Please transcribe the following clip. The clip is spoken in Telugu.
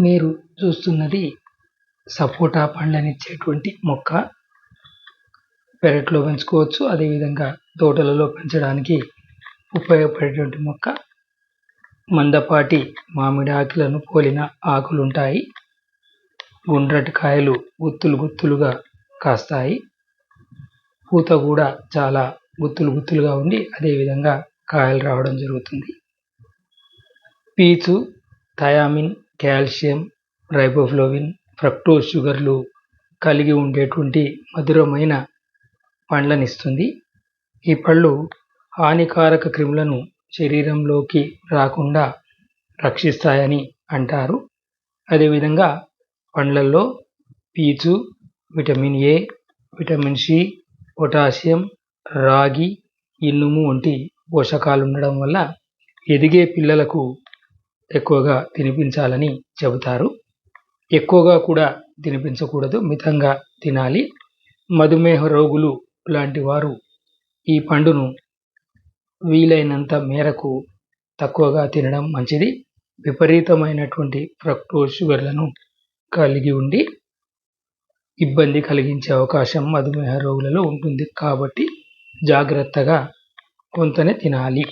మీరు చూస్తున్నది సపోటా పండ్లనిచ్చేటువంటి మొక్క. పెరట్లో పెంచుకోవచ్చు అదేవిధంగా తోటలలో పెంచడానికి ఉపయోగపడేటువంటి మొక్క. మందపాటి మామిడి ఆకులను పోలిన ఆకులుంటాయి. గుండ్రటి కాయలు గుత్తులు గుత్తులుగా కాస్తాయి. పూత కూడా చాలా గుత్తులు గుత్తులుగా ఉండి అదేవిధంగా కాయలు రావడం జరుగుతుంది. పీచు థయామిన్ కాల్షియం రైబోఫ్లోవిన్ ఫ్రక్టోజ్ షుగర్లు కలిగి ఉండేటువంటి మధురమైన పండ్లనిస్తుంది. ఈ పళ్ళు హానికారక క్రిములను శరీరంలోకి రాకుండా రక్షిస్తాయని అంటారు. అదేవిధంగా పండ్లల్లో పీచు vitamin A vitamin C potassium రాగి ఇనుము వంటి పోషకాలు ఉండడం వల్ల ఎదిగే పిల్లలకు ఎక్కువగా తినిపించాలని చెబుతారు. ఎక్కువగా కూడా తినిపించకూడదు. మితంగా తినాలి. మధుమేహ రోగులు లాంటి వారు ఈ పండును వీలైనంత మేరకు తక్కువగా తినడం మంచిది. విపరీతమైనటువంటి ఫ్రక్టోజ్ షుగర్లను కలిగి ఉండి ఇబ్బంది కలిగించే అవకాశం మధుమేహ రోగులలో ఉంటుంది. కాబట్టి జాగ్రత్తగా కొంతనే తినాలి.